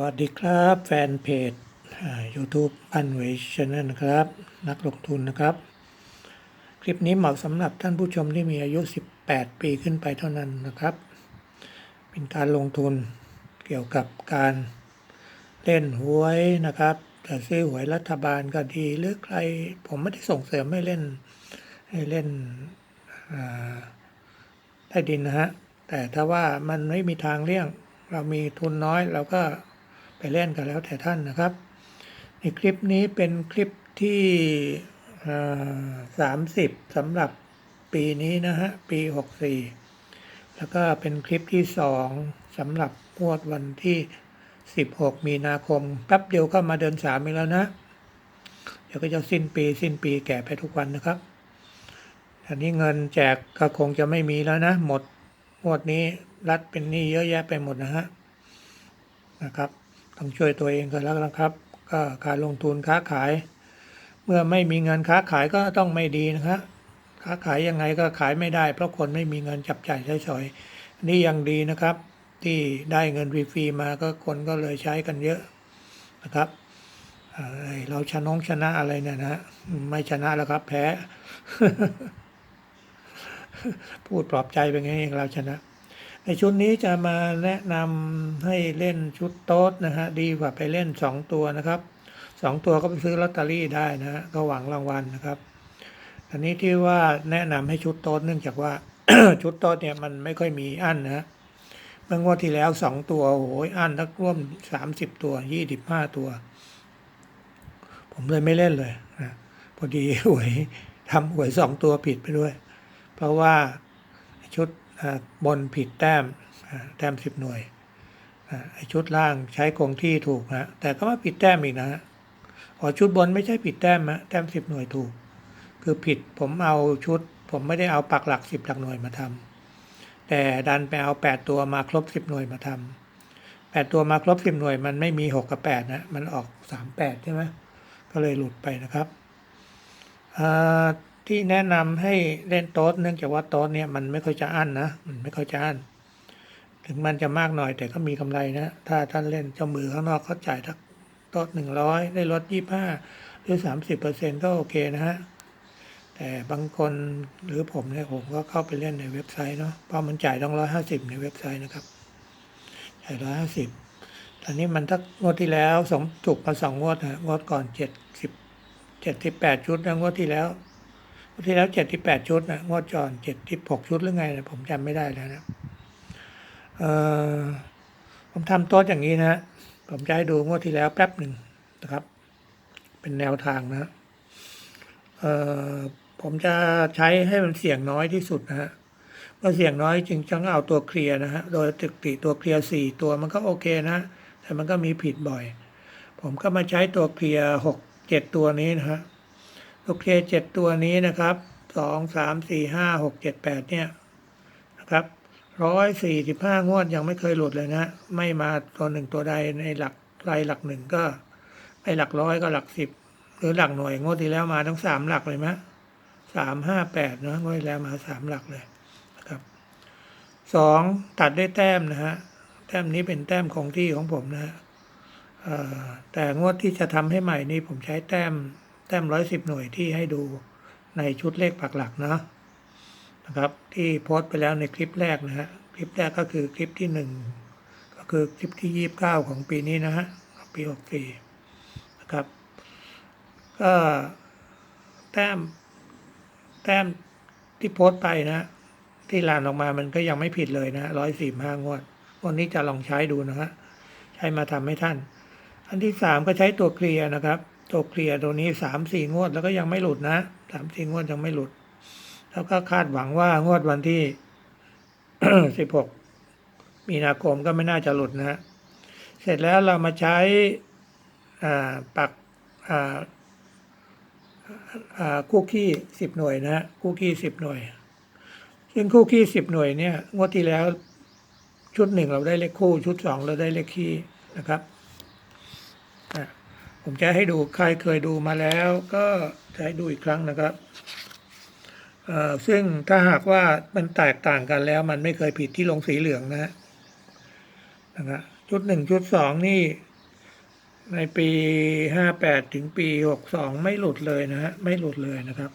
วัสดีครับแฟนเพจยูทูบอันเวชแนลนะครับ นักลงทุนนะครับ คลิปนี้เหมาะสำหรับท่านผู้ชมที่มีอายุ 18 ปีขึ้นไปเท่านั้นนะครับ เป็นการลงทุนเกี่ยวกับการเล่นหวยนะครับจะซื้อหวยรัฐบาลก็ดีหรือใครผมไม่ได้ส่งเสริมให้เล่นให้เล่นใต้ดินนะฮะแต่ถ้าว่ามันไม่มีทางเลี่ยงเรามีทุนน้อยเราก็ ไปเล่นกันแล้วแต่ท่านนะครับในคลิปนี้เป็นคลิปที่สามสิบสำหรับปีนี้นะฮะ ปีหกสี่แล้วก็เป็นคลิปที่สองสำหรับงวดวันที่สิบหกมีนาคมแป๊บเดียวก็มาเดินสามอีกแล้วนะ เดี๋ยวก็จะสิ้นปีสิ้นปีแก่ไปทุกวันนะครับอันนี้เงินแจกก็คงจะไม่มีแล้วนะ หมดงวดนี้รัฐเป็นหนี้เยอะแยะไปหมดนะฮะนะครับ ต้องช่วยตัวเองกันแล้วนะครับ ก็การลงทุนค้าขาย เมื่อไม่มีเงินค้าขายก็ต้องไม่ดีนะครับค้าขายยังไงก็ขายไม่ได้ เพราะคนไม่มีเงินจับจ่ายใช้สอยนี่ยังดีนะครับ ที่ได้เงินฟรีๆมาก็คนก็เลยใช้กันเยอะนะครับเอ่อเราชนะชนะอะไรเนี่ยนะฮะไม่ชนะแล้วครับแพ้ พูดปลอบใจไปไงเองเราชนะ ในชุดนี้จะมาแนะนำให้เล่นชุดโต๊ดนะฮะดีกว่าไปเล่นสองตัวนะครับสองตัวก็ไปซื้อลอตเตอรี่ได้นะฮะก็หวังรางวัลนะครับ อันนี้ที่ว่าแนะนำให้ชุดโต๊ดเนื่องจากว่าชุดโต๊ดเนี่ยมันไม่ค่อยมีอั้นนะเมื่องวดที่แล้วสองตัวโอ้โหอั้นทักร่วมสามสิบตัวยี่สิบห้าตัว ผมเลยไม่เล่นเลยนะพอดีหวยทำหวยสองตัวผิดไปด้วย เพราะว่าชุด บนผิดแต้มแต้มสิบหน่วยไอชุดล่างใช้คงที่ถูกนะแต่ก็มาผิดแต้มอีกนะอ๋อชุดบนไม่ใช่ผิดแต้มนะแต้มสิบหน่วยถูก คือผิดผมเอาชุด ผมไม่ได้เอาปักหลักสิบหลักหน่วยมาทำแต่ดันไปเอาแปดตัวมาครบสิบหน่วยมาทำแปดตัวมาครบสิบหน่วยมันไม่มีหกกับแปดนะมันออกสามแปดใช่ไหมก็เลยหลุดไปนะครับอ่า ที่แนะนำให้เล่นโต๊ดเนื่องจากว่าโต๊ดเนี่ยมันไม่ค่อยจะอั้นนะมันไม่ค่อยจะอั้นถึงมันจะมากหน่อยแต่ก็มีกำไรนะถ้าท่านเล่นเจ้ามือข้างนอกเขาจ่ายทักโต๊ดหนึ่งร้อยได้ลดยี่ห้าหรือสามสิบเปอร์เซ็นก็โอเคนะฮะแต่บางคนหรือผมเนี่ยผมก็เข้าไปเล่นในเว็บไซต์เนาะเพราะมันจ่ายต้องร้อยห้าสิบในเว็บไซต์นะครับจ่ายร้อยห้าสิบตอนนี้มันทักงวดที่แล้วสองจุกมาสองงวดนะงวดก่อนเจ็ดสิบเจ็ดที่แปดชุดนะงวดที่แล้ว ที่แล้วเจ็ดที่แปดชุดนะงวดจอนเจ็ดที่หกชุดหรือไงนะผมจำไม่ได้แล้วนะเออผมทำโต๊ะอย่างนี้นะผมจะให้ดูงวดที่แล้วแป๊บหนึ่งนะครับ เป็นแนวทางนะเออผมจะใช้ให้มันเสี่ยงน้อยที่สุดนะฮะเมื่อเสี่ยงน้อยจึงจะเอาตัวเคลียร์นะฮะโดยตึกติตัวเคลียร์สี่ตัวมันก็โอเคนะ แต่มันก็มีผิดบ่อย ผมก็มาใช้ตัวเคลียร์หกเจ็ดตัวนี้นะฮะ ตัวเคเจ็ดตัวนี้นะครับสองสามสี่ห้าหกเจ็ดแปดเนี่ยนะครับร้อยสี่สิบห้างวดยังไม่เคยหลุดเลยนะไม่มาตัวหนึ่งตัวใดในหลักไรหลักหนึ่งก็ไม่หลักร้อยก็หลักสิบหรือหลักหน่วยงวดที่แล้วมาทั้งสามหลักเลยไหมสามห้าแปดนะงวดแล้วมาสามหลักเลยนะครับสองตัดด้วยแต้มนะฮะแต้มนี้เป็นแต้มคงที่ของผมนะฮะแต่งวดที่จะทำให้ใหม่นี้ผมใช้แต้ม แต้มร้อยสิบหน่วยที่ให้ดูในชุดเลขปักหลักนะนะครับ ที่โพสต์ไปแล้วในคลิปแรกนะฮะคลิปแรกก็คือคลิปที่หนึ่งก็คือคลิปที่ยี่สิบเก้าของปีนี้นะฮะปีหกสี่นะครับ ก็แต้มแต้มที่โพสต์ไปนะ ที่ลานออกมามันก็ยังไม่ผิดเลยนะร้อยสี่ห้างวด วันนี้จะลองใช้ดูนะฮะใช้มาทำให้ท่าน อันที่สามก็ใช้ตัวเคลียร์นะครับ ตัวเคลียร์ตัวนี้สามสี่งวดแล้วก็ยังไม่หลุดนะสามสี่งวดยังไม่หลุด แล้วก็คาดหวังว่างวดวันที่สิบหกมีนาคมก็ไม่น่าจะหลุดนะเสร็จแล้วเรามาใช้ปักคู่ขี้สิบหน่วยนะคู่ขี้สิบหน่วย ซึ่งคู่ขี้สิบหน่วยเนี่ยงวดที่แล้วชุดหนึ่งเราได้เลขคู่ ชุดสองเราได้เลขคี่นะครับ ผมจะให้ดูใครเคยดูมาแล้วก็จะให้ดูอีกครั้งนะครับเอ่อซึ่งถ้าหากว่ามันแตกต่างกันแล้ว มันไม่เคยผิดที่ลงสีเหลืองนะฮะนะครับชุดหนึ่งชุดสองนี่ ในปีห้าแปดถึงปีหกสองไม่หลุดเลยนะฮะไม่หลุดเลยนะครับ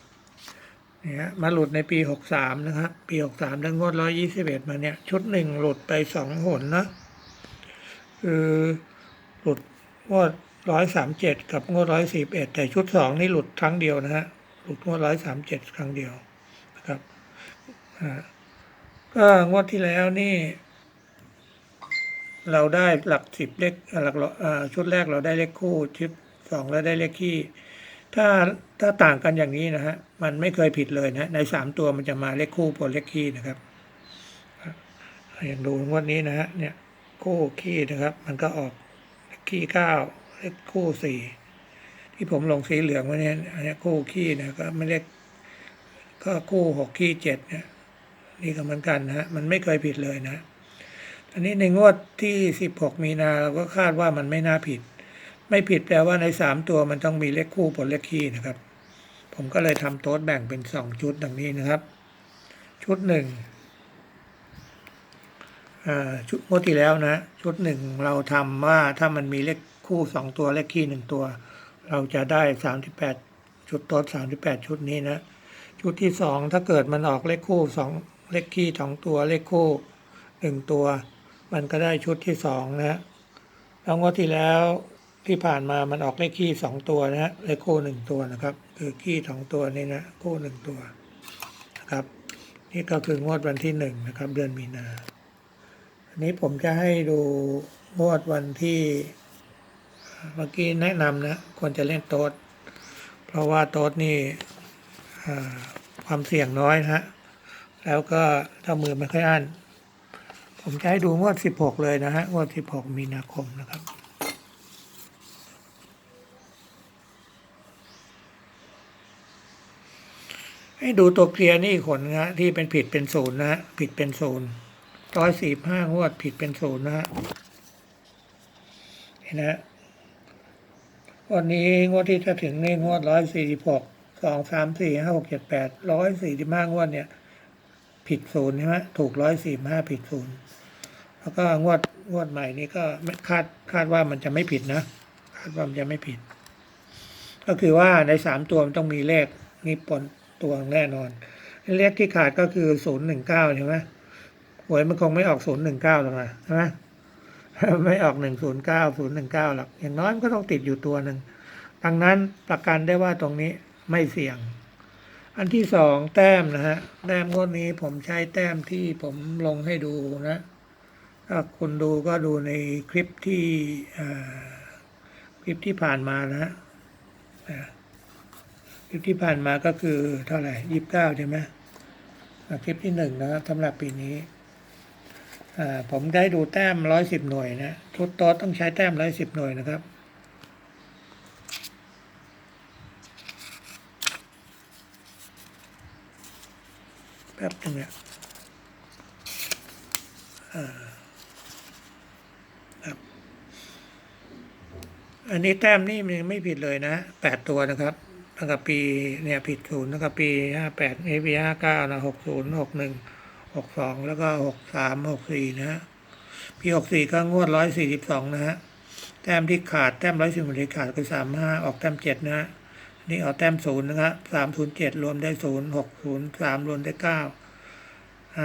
เนี่ยมาหลุดในปีหกสามนะครับ ปีหกสามแล้งวดร้อยยี่สิบเอ็ดมาเนี่ย ชุดหนึ่งหลุดไปสองหนนะคือหลุดงวด ร้อยสามเจ็ดกับงวดร้อยสี่เอ็ดแต่ชุดสองนี่หลุดครั้งเดียวนะฮะหลุดงวดร้อยสามเจ็ดครั้งเดียวนะครับก็งวดที่แล้วนี่ เราได้หลักสิบเลขหลักชุดแรกเราได้เลขคู่ชุดสองเราได้เลขคี่ ถ้าถ้าต่างกันอย่างนี้นะฮะมันไม่เคยผิดเลยนะในสามตัวมันจะมาเลขคู่บนเลขคี่นะครับอย่างดูงวดนี้นะฮะเนี่ยคู่คี่นะครับ มันก็ออกคี่เก้า เลขคู่สี่ที่ผมลงสีเหลืองไว้เนี่ยอันนี้คู่คี่นะก็ไม่เลขก็คู่หกคี่เจ็ดเนี่ยนี่ก็เหมือนกันนะฮะมันไม่เคยผิดเลยนะอันนี้ในงวดที่16มีนาเราก็คาดว่ามันไม่น่าผิด ไม่ผิดแปลว่าใน3ตัวมันต้องมีเลขคู่ผลเลขคี่นะครับ ผมก็เลยทำโต๊ดแบ่งเป็น2ชุดดังนี้นะครับ ชุดหนึ่งอ่าชุดงวดที่แล้วนะ ชุดหนึ่งเราทำว่าถ้ามันมีเลข คู่2ตัวเลขคี่หนึ่งตัว เราจะได้38ชุดโต๊ด38ชุดนี้นะ ชุดที่สองถ้าเกิดมันออกเลขคู่สองเลขคี่สองตัวเลขคู่หนึ่งตัว มันก็ได้ชุดที่สองนะฮะแล้วงวดที่แล้วที่ผ่านมามันออกเลขคี่สองตัวนะฮะเลขคู่หนึ่งตัวนะครับ คือคี่สองตัวนี่นะคู่หนึ่งตัวนะครับ นี่ก็คืองวดวันที่หนึ่งนะครับ เดือนมีนา อันนี้ผมจะให้ดูงวดวันที่ เมื่อกี้แนะนำนะควรจะเล่นโต๊ดเพราะว่าโต๊ดนี่ความเสี่ยงน้อยนะฮะแล้วก็ถ้ามือไม่ค่อยอั้นผมจะให้ดูงวด 16 เลยนะฮะงวด 16 มีนาคมนะครับให้ดูตัวเคลียร์นี่อีกคนนะฮะที่เป็นผิดเป็นศูนย์นะฮะผิดเป็นศูนย์ร้อยสี่ห้างวดผิดเป็นศูนย์นะฮะเห็นนะฮะ วันนี้งวดที่จะถึงในงวดร้อยสี่สิบหกสองสามสี่ห้าหกเจ็ดแปดร้อยสี่สิบห้างวดเนี่ย ผิดศูนย์ใช่ไหมถูกร้อยสี่ห้าผิดศูนย์แล้วก็งวดงวดใหม่นี้ก็คาดคาดว่ามันจะไม่ผิดนะคาดว่ามันจะไม่ผิด ก็คือว่าในสามตัวมันต้องมีเลขนี้ปนตัวแน่นอนเลขที่ขาดก็คือศูนย์หนึ่งเก้าใช่ไหมหวยมันคงไม่ออกศูนย์หนึ่งเก้าหรอกนะใช่ไหม ไม่ออกหนึ่งศูนย์เก้าศูนย์หนึ่งเก้าหรอกอย่างน้อยมันก็ต้องติดอยู่ตัวหนึ่งดังนั้นประกันได้ว่าตรงนี้ไม่เสี่ยง อันที่สองแต้มนะฮะแต้มงวดนี้ผมใช้แต้มที่ผมลงให้ดูนะถ้าคุณดูก็ดูในคลิปที่คลิปที่ผ่านมานะฮะคลิปที่ผ่านมาก็คือเท่าไหร่ยี่สิบเก้าใช่ไหมคลิปที่หนึ่งนะครับสำหรับปีนี้ ผมได้ดูแต้มร้อยสิบหน่วยนะทุกโต๊ะต้องใช้แต้มร้อยสิบหน่วยนะครับ แป๊บนึงเนี่ยอ่าครับอันนี้แต้มนี่มันยังไม่ผิดเลยนะแปดตัวนะครับตั้งแต่ปีเนี่ยผิดศูนย์ตั้งแต่ปีห้าแปดเอปีห้าเก้านะหกศูนย์หกหนึ่ง หกสองแล้วก็หกสามหกสี่นะฮะปีหกสี่ก็งวดร้อยสี่สิบสองนะฮะแต้มที่ขาดแต้มร้อยสิบที่ขาดคือสามห้าออกแต้มเจ็ดนะฮะนี่เอาแต้มศูนย์นะครับสามศูนย์เจ็ดรวมได้ศูนย์หกศูนย์สามรวมได้เก้า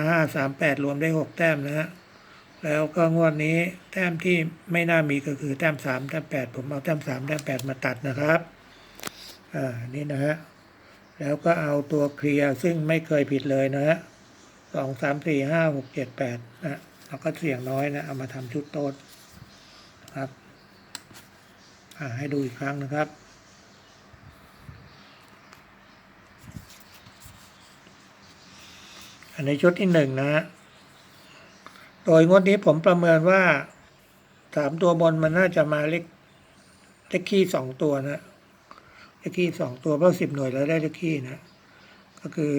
ห้าสามแปดรวมได้หกแต้มนะฮะแล้วก็งวดนี้แต้มที่ไม่น่ามีก็คือแต้มสามแต้มแปดผมเอาแต้มสามแต้มแปดมาตัดนะครับอ่านี่นะฮะแล้วก็เอาตัวเคลียร์ซึ่งไม่เคยผิดเลยนะฮะ สองสามสี่ห้าหกเจ็ดแปดนะเราก็เสี่ยงน้อยนะเอามาทำชุดโต๊ดครับให้ดูอีกครั้งนะครับอันในชุดที่หนึ่งนะฮะ โดยงวดนี้ผมประเมินว่าสามตัวบนมันน่าจะมาเลขเลขคี่สองตัวนะเลขคี่สองตัวเพราะสิบหน่วยแล้วได้เลขคี่นะ ก็คือ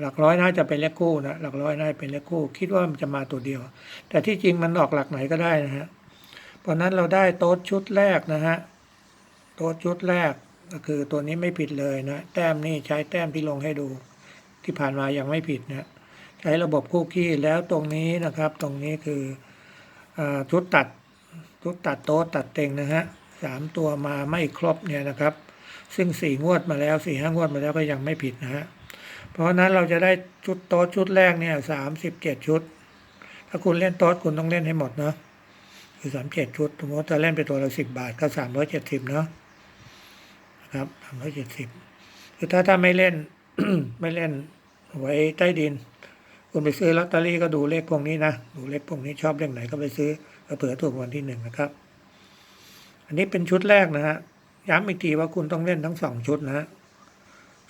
หลักร้อยน่าจะเป็นเลขคู่นะหลักร้อยน่าจะเป็นเลขคู่ คิดว่ามันจะมาตัวเดียว แต่ที่จริงมันออกหลักไหนก็ได้นะฮะเพราะนั้นเราได้โต๊ดชุดแรกนะฮะโต๊ดชุดแรกก็คือตัวนี้ไม่ผิดเลยนะแต้มนี่ใช้แต้มที่ลงให้ดู ที่ผ่านมายังไม่ผิดนะใช้ระบบคู่ขี้แล้วตรงนี้นะครับ ตรงนี้คืออชุดตัดชุดตัดโต๊ะตัดเต็งนะฮะสามตัวมาไม่ครบเนี่ยนะครับ ซึ่งสี่งวดมาแล้วสี่ห้างวดมาแล้วก็ยังไม่ผิดนะฮะ เพราะนั้นเราจะได้ชุดโต๊ะชุดแรกเนี่ยสามสิบเจ็ดชุด ถ้าคุณเล่นโต๊ะคุณต้องเล่นให้หมดเนาะคือสามเจ็ดชุดสมมติจะเล่นไปตัวละสิบบาทก็สามร้อยเจ็ดสิบเนาะนะครับสามร้อยเจ็ดสิบคือถ้าถ้าไม่เล่นไม่เล่นไว้ใต้ดิน คุณไปซื้อลอตเตอรี่ก็ดูเลขพวกนี้นะดูเลขพวกนี้ชอบเลขไหนก็ไปซื้อเผื่อถูกวันที่หนึ่งนะครับ อันนี้เป็นชุดแรกนะฮะย้ำอีกทีว่าคุณต้องเล่นทั้งสองชุดนะฮะ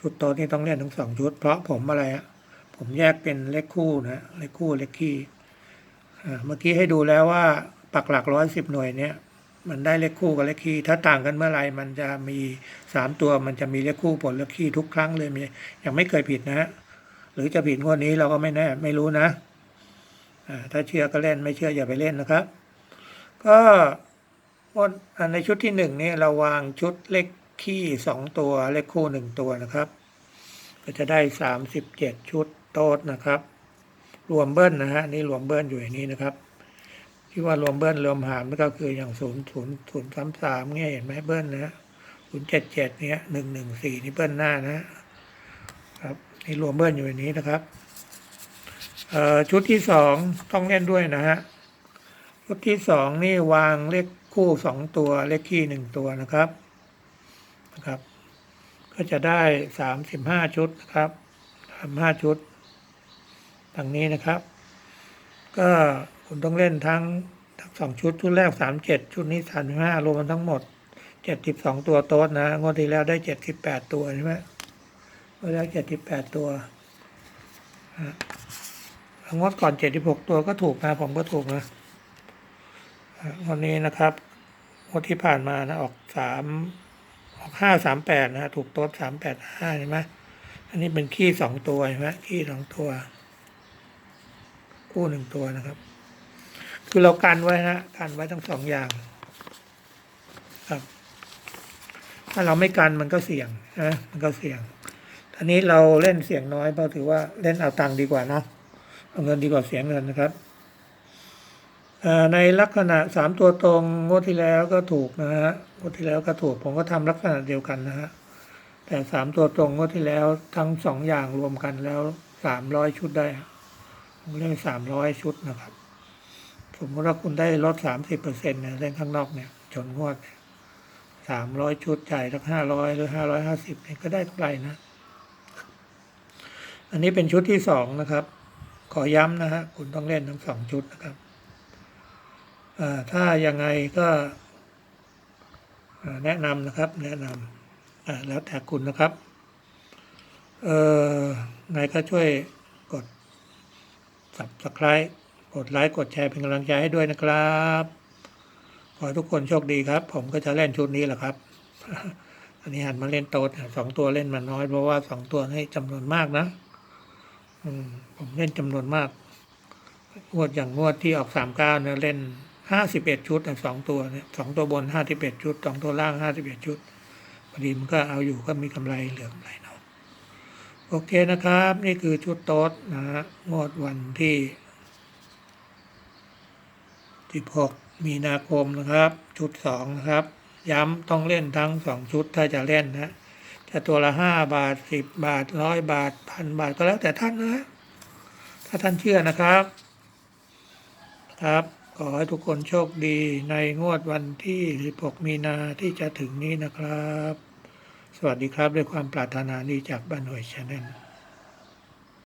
ชุดโต๊ะนี่ต้องเล่นทั้งสองชุด เพราะผมอะไรฮะผมแยกเป็นเลขคู่นะเลขคู่เลขคี่เมื่อกี้ให้ดูแล้วว่าปักหลักร้อยสิบหน่วยเนี่ยมันได้เลขคู่กับเลขคี่ถ้าต่างกันเมื่อไหร่มันจะมีสามตัวมันจะมีเลขคู่ผลเลขคี่ทุกครั้งเลยมียังไม่เคยผิดนะฮะหรือจะผิดงวดนี้เราก็ไม่แน่ไม่รู้นะถ้าเชื่อก็เล่นไม่เชื่ออย่าไปเล่นนะครับ ก็วดอ่าในชุดที่หนึ่งนี่เราวางชุดเลข ขี้สองตัวเลขคู่หนึ่งตัวนะครับ ก็จะได้สามสิบเจ็ดชุดโต๊ดนะครับ รวมเบิ้ลนะฮะนี่รวมเบิ้ลอยู่ในนี้นะครับ ที่ว่ารวมเบิ้ลรวมหารมันก็คืออย่างศูนย์ศูนย์ศูนย์สามสามเนี่ยเห็นไหมเบิ้ลนะศูนย์เจ็ดเจ็ดเนี่ยหนึ่งหนึ่งสี่นี่เบิ้ลหน้านะครับนี่รวมเบิ้ลอยู่ในนี้นะครับเอ่อชุดที่สองต้องเล่นด้วยนะฮะชุดที่สองนี่วางเลขคู่สองตัวเลขคี่หนึ่งตัวนะครับ นะครับ ก็จะได้สามสิบห้าชุดนะครับสามห้าชุดดังนี้นะครับ ก็คุณต้องเล่นทั้งทั้งสองชุดชุดแรกสามเจ็ดชุดนี้สามห้ารวมกันทั้งหมดเจ็ดสิบสองตัวโต๊ดนะงวดที่แล้วได้เจ็ดสิบแปดตัวใช่ไหมก็ได้เจ็ดสิบแปดตัวงวดก่อนเจ็ดสิบหกตัวก็ถูกนะผมก็ถูกนะวันนี้นะครับงวดที่ผ่านมานะออกสาม ห้าสามแปดนะถูกโต๊ดสามแปดห้าใช่ไหมอันนี้เป็นขี้สองตัวใช่ไหมขี้สองตัว คู่หนึ่งตัวนะครับ คือเรากันไว้นะกันไว้ทั้งสองอย่างครับ ถ้าเราไม่กันมันก็เสี่ยงนะมันก็เสี่ยงอันนี้เราเล่นเสียงน้อยเพราะถือว่าเล่นเอาตังค์ดีกว่านะเอาเงินดีกว่าเสียเงินนะครับ ในลักษณะสามตัวตรงงวดที่แล้วก็ถูกนะฮะงวดที่แล้วก็ถูกผมก็ทำลักษณะเดียวกันนะฮะแต่สามตัวตรงงวดที่แล้วทั้งสองอย่างรวมกันแล้วสามร้อยชุดได้ผมเล่นสามร้อยชุดนะครับสมมติว่าคุณได้ลดสามสิบเปอร์เซ็นต์เนี่ยเล่นข้างนอกเนี่ยชนงวดสามร้อยชุดจ่ายสักห้าร้อยหรือห้าร้อยห้าสิบเนี่ยก็ได้เท่าไหร่นะ อันนี้เป็นชุดที่สองนะครับ ขอย้ำนะฮะคุณต้องเล่นทั้งสองชุดนะครับ ถ้ายังไงก็แนะนำนะครับแนะนำแล้วแต่คุณนะครับเออไงก็ช่วยกด subscribe กดไลค์กดแชร์เป็นกำลังใจให้ด้วยนะครับ ขอให้ทุกคนโชคดีครับ ผมก็จะเล่นชุดนี้แหละครับ อันนี้หันมาเล่นโต๊ดสองตัวเล่นมาน้อยเพราะว่าสองตัวให้จำนวนมากนะมผมเล่นจำนวนมากงวดอย่างงวดที่ออกสามเก้าเนี่ยเล่น ห้าสิบเอ็ดชุดนะสองตัวเนี่ยสองตัวบนห้าสิบเอ็ดชุดสองตัวล่างห้าสิบเอ็ดชุดพอดีมันก็เอาอยู่ก็มีกำไรเหลือกำไรเนาะโอเคนะครับ นี่คือชุดโต๊ดนะฮะงวดวันที่สิบหกมีนาคมนะครับ ชุดสองนะครับ ย้ำต้องเล่นทั้งสองชุดถ้าจะเล่นนะจะตัวละห้าบาทสิบบาทร้อยบาทพันบาทก็แล้วแต่ท่านนะถ้าท่านเชื่อนะครับครับ ขอให้ทุกคนโชคดีในงวดวันที่ 16 มีนาที่จะถึงนี้นะครับ สวัสดีครับด้วยความปรารถนาดีจากบ้านหน่วยชาแนล